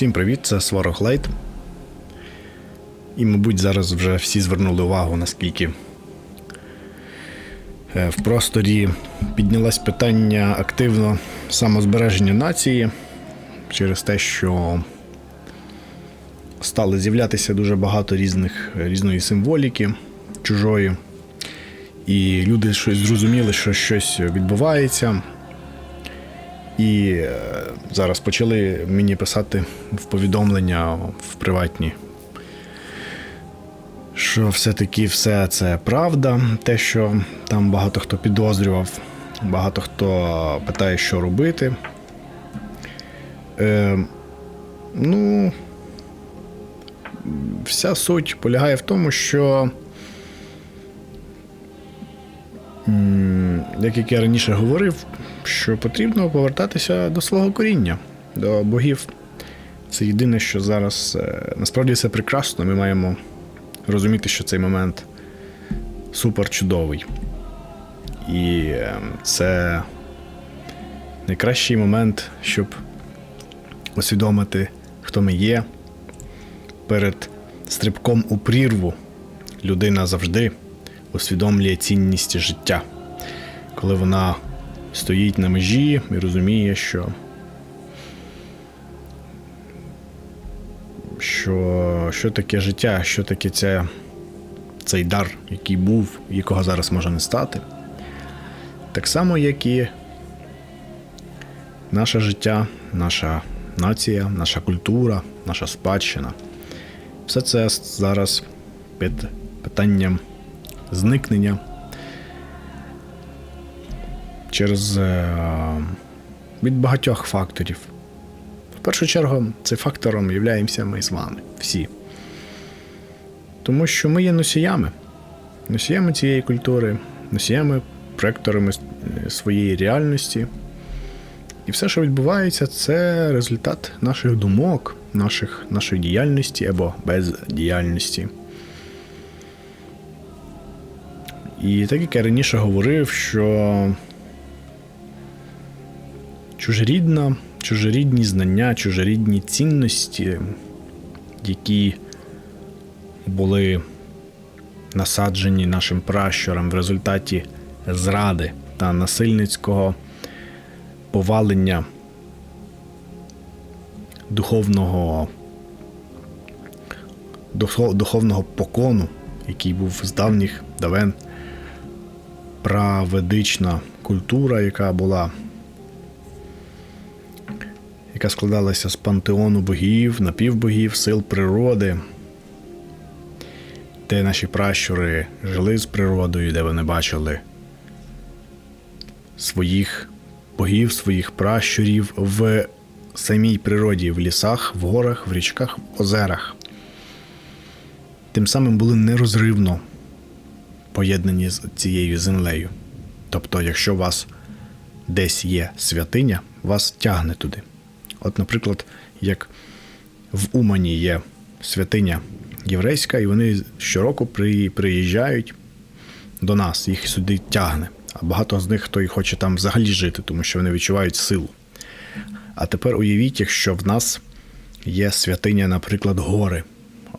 Всім привіт, це Сварог Лейт. І, мабуть, зараз вже всі звернули увагу, наскільки е, в просторі піднялось питання активно самозбереження нації через те, що стало з'являтися дуже багато різних, різної символіки чужої. І люди щось зрозуміли, що щось відбувається. І е, зараз почали мені писати в повідомлення в приватні, що все-таки все це правда, те, що там багато хто підозрював, багато хто питає, що робити. Е, ну, вся суть полягає в тому, що. Як я раніше говорив, що потрібно повертатися до свого коріння, до богів. Це єдине, що зараз е, насправді це прекрасно. Ми маємо розуміти, що цей момент супер чудовий. І е, це найкращий момент, щоб усвідомити, хто ми є. Перед стрибком у прірву людина завжди усвідомлює цінність життя, коли вона стоїть на межі і розуміє, що, що, що таке життя, що таке ця, цей дар, який був, якого зараз може не стати. Так само, як і наше життя, наша нація, наша культура, наша спадщина. Все це зараз під питанням зникнення через е, від багатьох факторів. В першу чергу, цим фактором являємося ми з вами всі. Тому що ми є носіями, носіями цієї культури, носіями, проекторами своєї реальності. І все, що відбувається, це результат наших думок, наших, нашої діяльності або бездіяльності. І так як я раніше говорив, що чужорідна, чужорідні знання, чужорідні цінності, які були насаджені нашим пращурам в результаті зради та насильницького повалення духовного, духовного покону, який був з давніх давен праведична культура, яка була, яка складалася з пантеону богів, напівбогів, сил природи, де наші пращури жили з природою, де вони бачили своїх богів, своїх пращурів в самій природі, в лісах, в горах, в річках, в озерах. Тим самим були нерозривно поєднані з цією землею. Тобто, якщо у вас десь є святиня, вас тягне туди. От, наприклад, як в Умані є святиня єврейська, і вони щороку приїжджають до нас, їх сюди тягне. А багато з них хто і хоче там взагалі жити, тому що вони відчувають силу. А тепер уявіть, якщо в нас є святиня, наприклад, гори,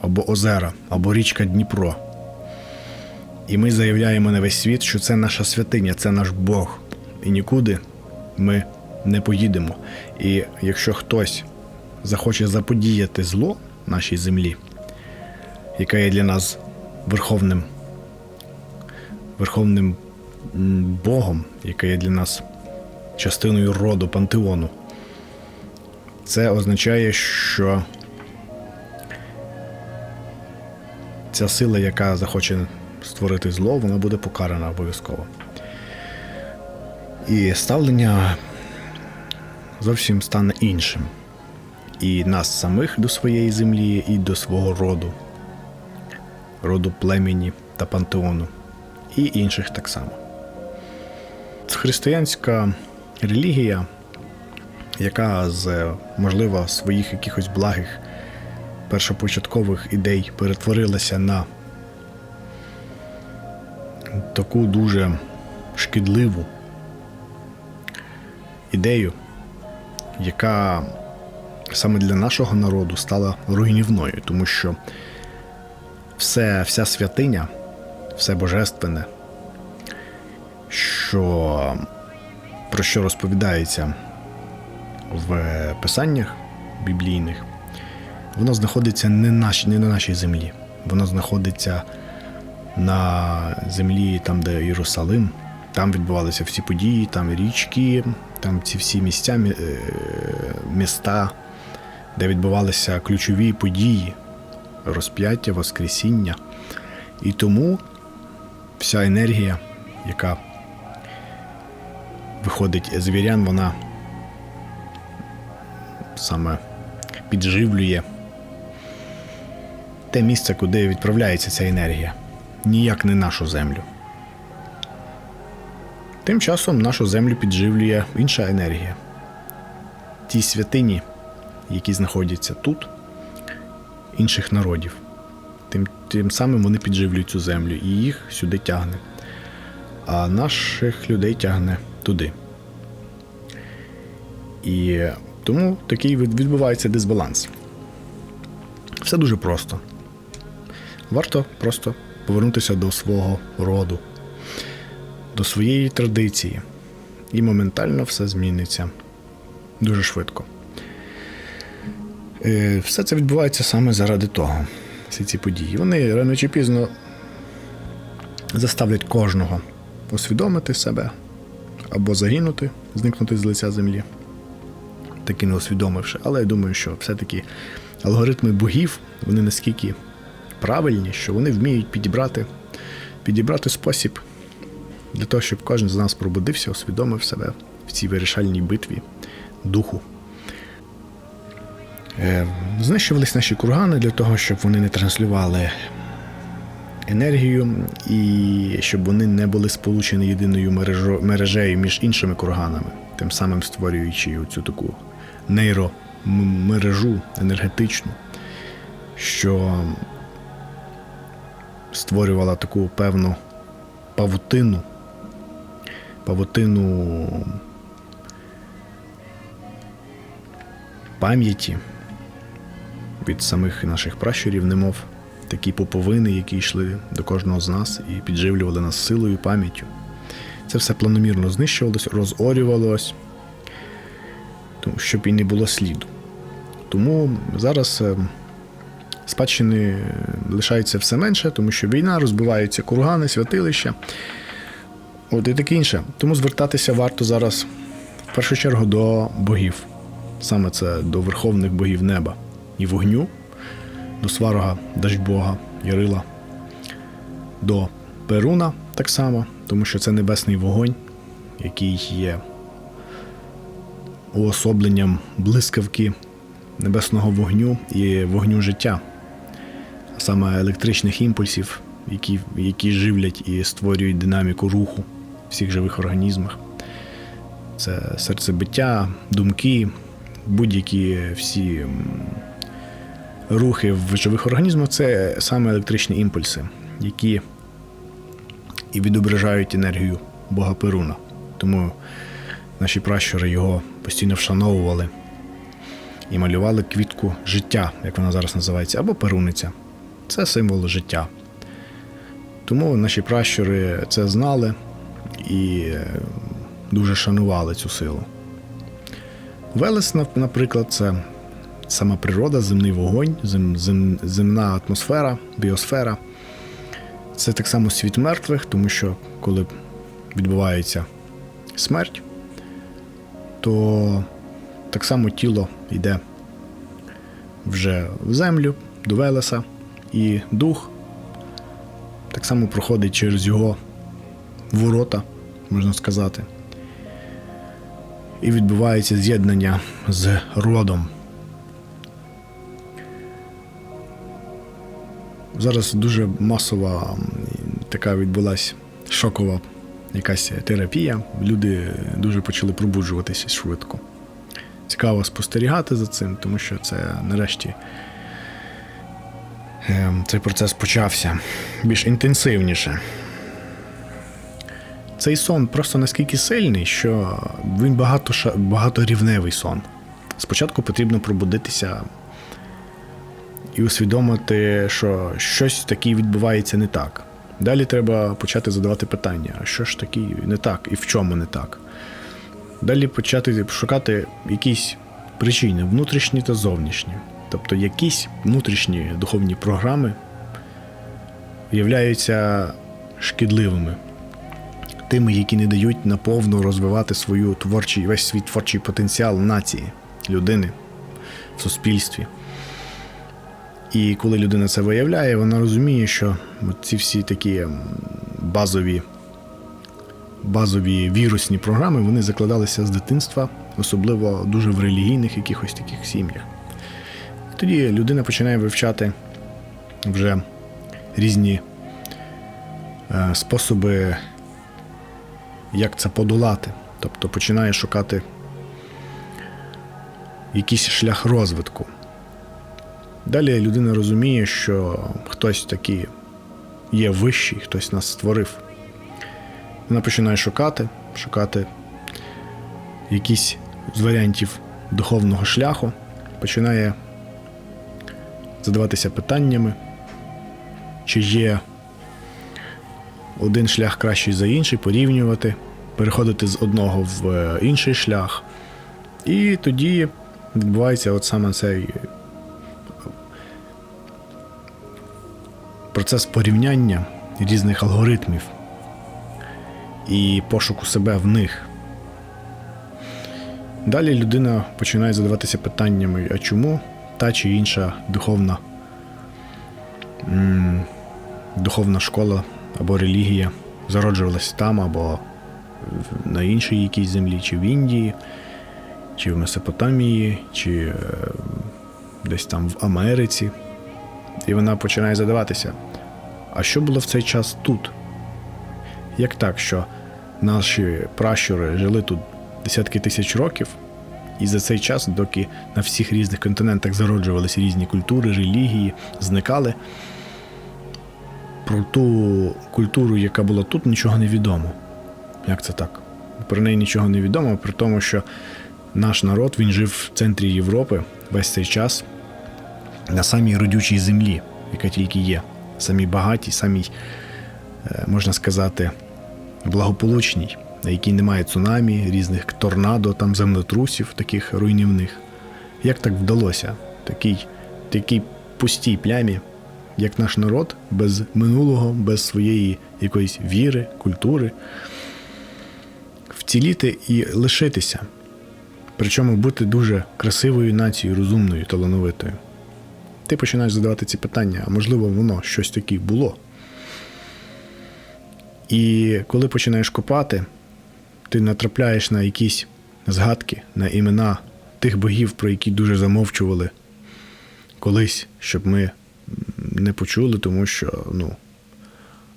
або озера, або річка Дніпро. І ми заявляємо на весь світ, що це наша святиня, це наш Бог. І нікуди ми не поїдемо. І якщо хтось захоче заподіяти зло нашій землі, яка є для нас верховним, верховним Богом, яка є для нас частиною роду пантеону, це означає, що ця сила, яка захоче створити зло, вона буде покарана обов'язково. І ставлення зовсім стане іншим. І нас самих до своєї землі, і до свого роду, роду племені та пантеону, і інших так само. Християнська релігія, яка з, можливо, своїх якихось благих першопочаткових ідей перетворилася на таку дуже шкідливу ідею, яка саме для нашого народу стала руйнівною, тому що все, вся святиня, все божественне, що, про що розповідається в писаннях біблійних, воно знаходиться не, наш, не на нашій землі. Воно знаходиться на землі, там, де Єрусалим. Там відбувалися всі події, там річки, там ці всі місця, е, міста, де відбувалися ключові події, розп'яття, Воскресіння. І тому вся енергія, яка виходить з вірян, вона саме підживлює те місце, куди відправляється ця енергія, ніяк не нашу землю. Тим часом нашу землю підживлює інша енергія. Ті святині, які знаходяться тут, інших народів. Тим, тим самим вони підживлюють цю землю і їх сюди тягне. А наших людей тягне туди. І тому такий відбувається дисбаланс. Все дуже просто. Варто просто повернутися до свого роду, до своєї традиції, і моментально все зміниться дуже швидко. Е, Все це відбувається саме заради того. Всі ці події. Вони рано чи пізно заставлять кожного усвідомити себе або загинути, зникнути з лиця землі, таки не усвідомивши. Але я думаю, що все-таки алгоритми богів вони наскільки правильні, що вони вміють підібрати, підібрати спосіб для того, щоб кожен з нас пробудився, усвідомив себе в цій вирішальній битві духу. Е, Знищувались наші кургани для того, щоб вони не транслювали енергію і щоб вони не були сполучені єдиною мережею між іншими курганами, тим самим створюючи цю таку нейромережу енергетичну, що створювала таку певну павутину, павутину пам'яті від самих наших пращурів, немов такі поповини, які йшли до кожного з нас і підживлювали нас силою, і пам'яттю. Це все планомірно знищувалось, розорювалось, щоб і не було сліду. Тому зараз е, спадщини лишається все менше, тому що війна розбиваються кургани, святилища. От і таке інше. Тому звертатися варто зараз в першу чергу до богів. Саме це до верховних богів неба і вогню, до сварога, Дажбога, Ярила, до Перуна так само, тому що це небесний вогонь, який є уособленням блискавки небесного вогню і вогню життя, а саме електричних імпульсів, які, які живлять і створюють динаміку руху всіх живих організмах. Це серцебиття, думки, будь-які всі рухи в живих організмах це саме електричні імпульси, які і відображають енергію Бога Перуна. Тому наші пращури його постійно вшановували і малювали квітку життя, як вона зараз називається, або перуниця. Це символ життя. Тому наші пращури це знали і е, дуже шанували цю силу. Велес, наприклад, це сама природа, земний вогонь, зем, зем, земна атмосфера, біосфера. Це так само світ мертвих, тому що коли відбувається смерть, то так само тіло йде вже в землю до Велеса, і дух так само проходить через його ворота, можна сказати. І відбувається з'єднання з родом. Зараз дуже масова така відбулася шокова якась терапія. Люди дуже почали пробуджуватися швидко. Цікаво спостерігати за цим, тому що це нарешті ем, цей процес почався більш інтенсивніше. Цей сон просто наскільки сильний, що він багато, багаторівневий сон. Спочатку потрібно пробудитися і усвідомити, що щось таке відбувається не так. Далі треба почати задавати питання, а що ж таке не так і в чому не так. Далі почати шукати якісь причини, внутрішні та зовнішні. Тобто якісь внутрішні духовні програми являються шкідливими, тими, які не дають наповну розвивати свою творчий, весь свій творчий потенціал нації, людини в суспільстві. І коли людина це виявляє, вона розуміє, що ці всі такі базові, базові вірусні програми вони закладалися з дитинства, особливо дуже в релігійних якихось таких сім'ях. Тоді людина починає вивчати вже різні е, способи, як це подолати. Тобто починає шукати якийсь шлях розвитку. Далі людина розуміє, що хтось такий є вищий, хтось нас створив. Вона починає шукати, шукати якісь з варіантів духовного шляху, починає задаватися питаннями, чи є один шлях кращий за інший, порівнювати, переходити з одного в е, інший шлях. І тоді відбувається от саме цей процес порівняння різних алгоритмів і пошуку себе в них. Далі людина починає задаватися питаннями, а чому та чи інша духовна, духовна школа або релігія зароджувалась там, або на іншій якійсь землі, чи в Індії, чи в Месопотамії, чи е, десь там в Америці. І вона починає задаватися: а що було в цей час тут? Як так, що наші пращури жили тут десятки тисяч років, і за цей час, доки на всіх різних континентах зароджувалися різні культури, релігії, зникали, про ту культуру, яка була тут, нічого не відомо. Як це так? Про неї нічого не відомо, при тому, що наш народ він жив в центрі Європи весь цей час на самій родючій землі, яка тільки є, самій багатій, самій, е, можна сказати, благополучній, на якій немає цунамі, різних торнадо, там землетрусів, таких руйнівних. Як так вдалося? Такій, такій пустій плямі, як наш народ, без минулого, без своєї якоїсь віри, культури, вціліти і лишитися. Причому бути дуже красивою нацією, розумною, талановитою ти починаєш задавати ці питання, а можливо, воно щось таке було. І коли починаєш копати, ти натрапляєш на якісь згадки, на імена тих богів, про які дуже замовчували колись, щоб ми не почули, тому що, ну,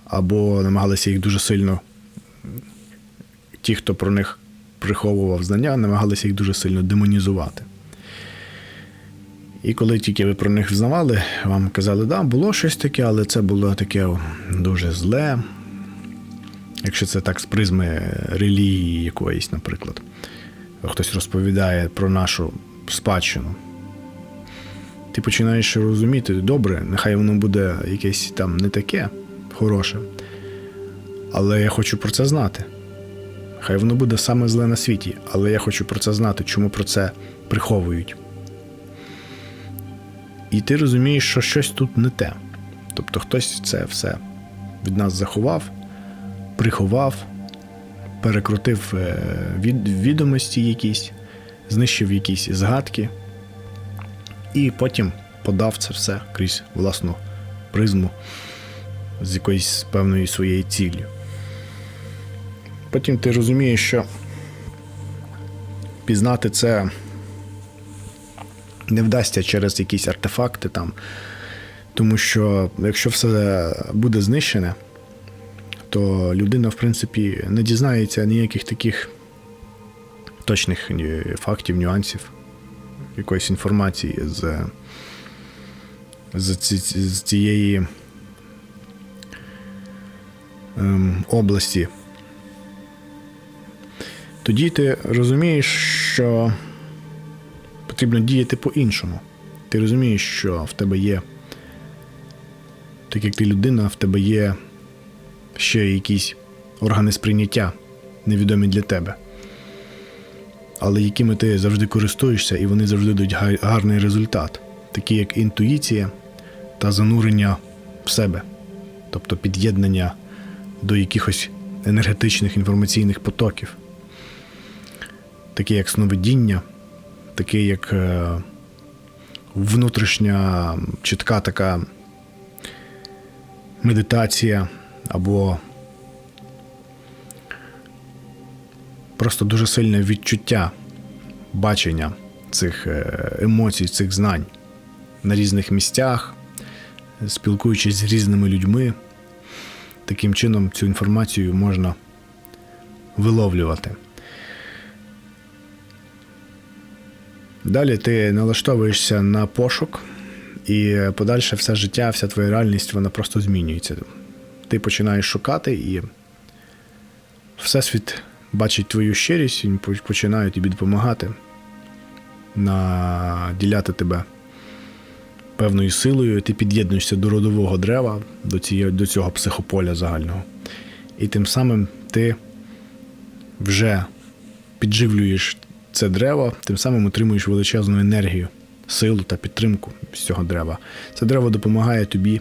або намагалися їх дуже сильно, ті, хто про них приховував знання, намагалися їх дуже сильно демонізувати. І коли тільки ви про них взнавали, вам казали, да, було щось таке, але це було таке дуже зле. Якщо це так з призми релігії якоїсь, наприклад, хтось розповідає про нашу спадщину, ти починаєш розуміти, добре, нехай воно буде якесь там не таке хороше, але я хочу про це знати. Хай воно буде саме зле на світі, але я хочу про це знати, чому про це приховують. І ти розумієш, що щось тут не те. Тобто хтось це все від нас заховав, приховав, перекрутив е, від, відомості якісь, знищив якісь згадки, і потім подав це все крізь власну призму з якоюсь певною своєю ціллю. Потім ти розумієш, що пізнати це не вдасться через якісь артефакти там. Тому що якщо все буде знищене, то людина, в принципі, не дізнається ніяких таких точних фактів, нюансів, якоїсь інформації з, з, з цієї ем, області. Тоді ти розумієш, що потрібно діяти по-іншому. Ти розумієш, що в тебе є, так як ти людина, в тебе є ще якісь органи сприйняття, невідомі для тебе. Але якими ти завжди користуєшся, і вони завжди дають гарний результат, такі як інтуїція та занурення в себе, тобто під'єднання до якихось енергетичних інформаційних потоків, такі як сновидіння, такі як е, внутрішня чітка така медитація або просто дуже сильне відчуття бачення цих е, емоцій, цих знань на різних місцях, спілкуючись з різними людьми. Таким чином цю інформацію можна виловлювати. Далі ти налаштовуєшся на пошук, і подальше все життя, вся твоя реальність, вона просто змінюється. Ти починаєш шукати, і Всесвіт бачить твою щирість, по- починає тобі допомагати, наділяти тебе певною силою, ти під'єднуєшся до родового дерева, до, цієї, до цього психополя загального. І тим самим ти вже підживлюєш це дерево, тим самим отримуєш величезну енергію, силу та підтримку з цього дерева. Це дерево допомагає тобі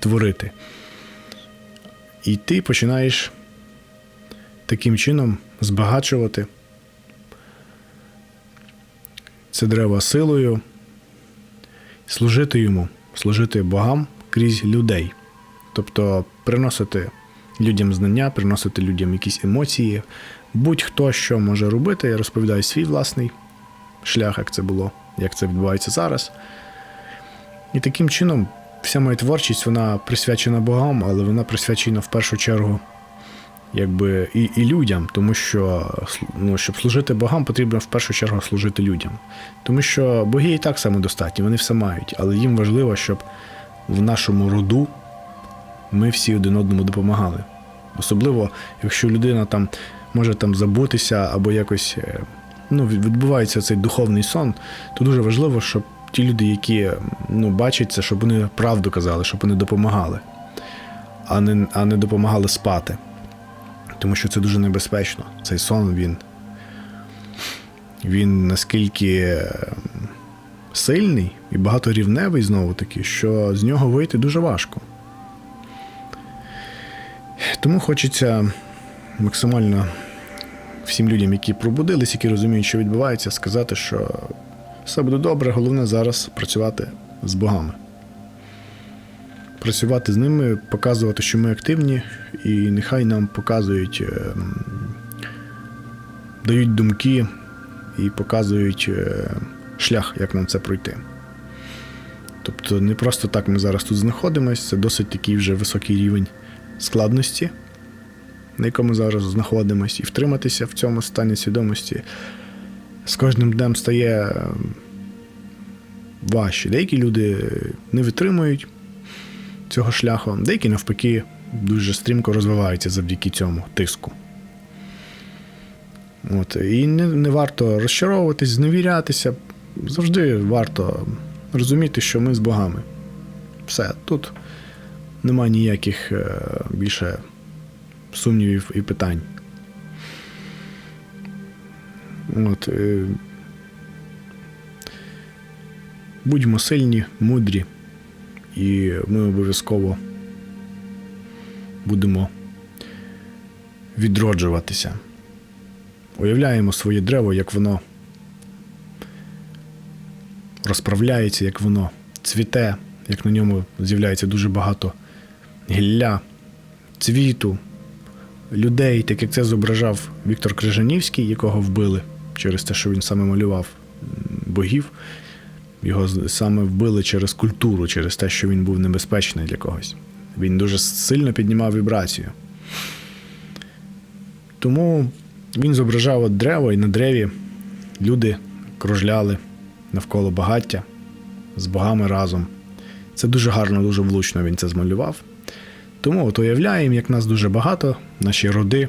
творити. І ти починаєш таким чином збагачувати це дерево силою, служити йому, служити богам крізь людей. Тобто приносити людям знання, приносити людям якісь емоції. Будь-хто що може робити, я розповідаю свій власний шлях, як це було, як це відбувається зараз. І таким чином вся моя творчість вона присвячена богам, але вона присвячена в першу чергу якби і, і людям, тому що ну, щоб служити богам, потрібно в першу чергу служити людям. Тому що боги і так самодостатні, вони все мають, але їм важливо, щоб в нашому роду ми всі один одному допомагали. Особливо, якщо людина там може там забутися або якось е, ну, відбувається цей духовний сон, то дуже важливо, щоб ті люди, які ну, бачать це, щоб вони правду казали, щоб вони допомагали, а не, а не допомагали спати. Тому що це дуже небезпечно. Цей сон він, він наскільки е, сильний і багаторівневий знову таки, що з нього вийти дуже важко. Тому хочеться максимально всім людям, які пробудились, які розуміють, що відбувається, сказати, що все буде добре, головне зараз працювати з богами. Працювати з ними, показувати, що ми активні, і нехай нам показують, е, м, дають думки і показують е, шлях, як нам це пройти. Тобто не просто так ми зараз тут знаходимося, це досить такий вже високий рівень складності, на якому зараз знаходимося, і втриматися в цьому стані свідомості з кожним днем стає е, важче. Деякі люди не витримують цього шляху, деякі навпаки дуже стрімко розвиваються завдяки цьому тиску. От, і не, не варто розчаровуватись, зневірятися. Завжди варто розуміти, що ми з богами. Все, тут немає ніяких е, більше сумнівів і питань. От, е, будьмо сильні, мудрі, і ми обов'язково будемо відроджуватися. Уявляємо своє дерево, як воно розправляється, як воно цвіте, як на ньому з'являється дуже багато гілля, цвіту, людей, так як це зображав Віктор Крижанівський, якого вбили через те, що він саме малював богів. Його саме вбили через культуру, через те, що він був небезпечний для когось. Він дуже сильно піднімав вібрацію. Тому він зображав от дерево, і на дереві люди кружляли навколо багаття з богами разом. Це дуже гарно, дуже влучно він це змалював. Тому от уявляємо, як нас дуже багато, наші роди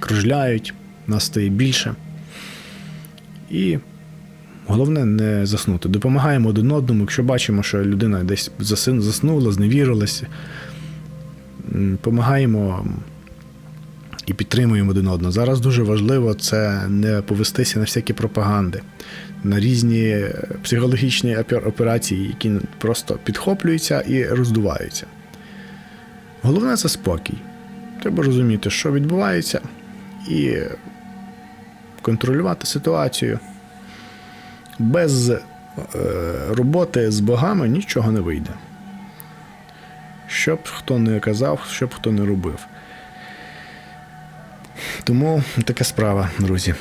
кружляють, нас стає більше. І Головне не заснути. Допомагаємо один одному, якщо бачимо, що людина десь заснула, зневірилася. м, Помагаємо і підтримуємо один одного. Зараз дуже важливо це не повестися на всякі пропаганди, на різні е, психологічні операції, які просто підхоплюються і роздуваються. Головне це спокій. Треба розуміти, що відбувається, і контролювати ситуацію. Без е, роботи з богами нічого не вийде. Щоб хто не казав, щоб хто не робив. Тому така справа, друзі.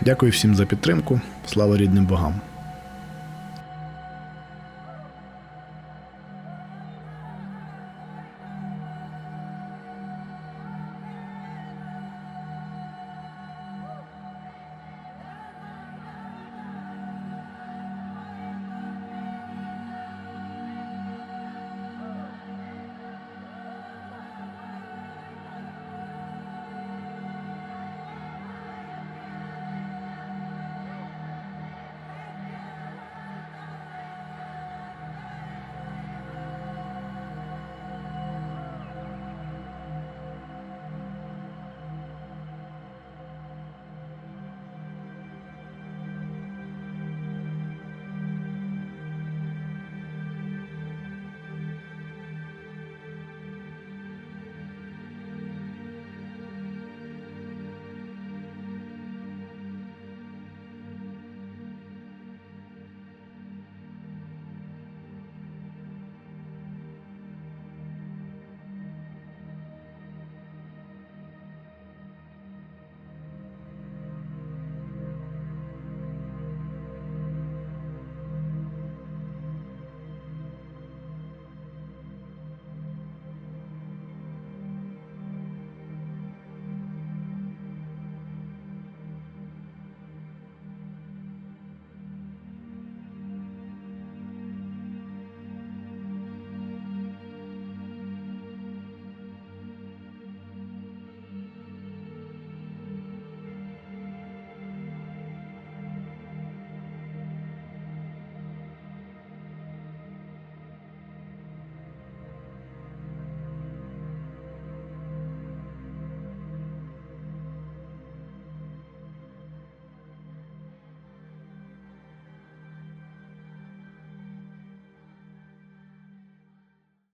Дякую всім за підтримку. Слава рідним богам.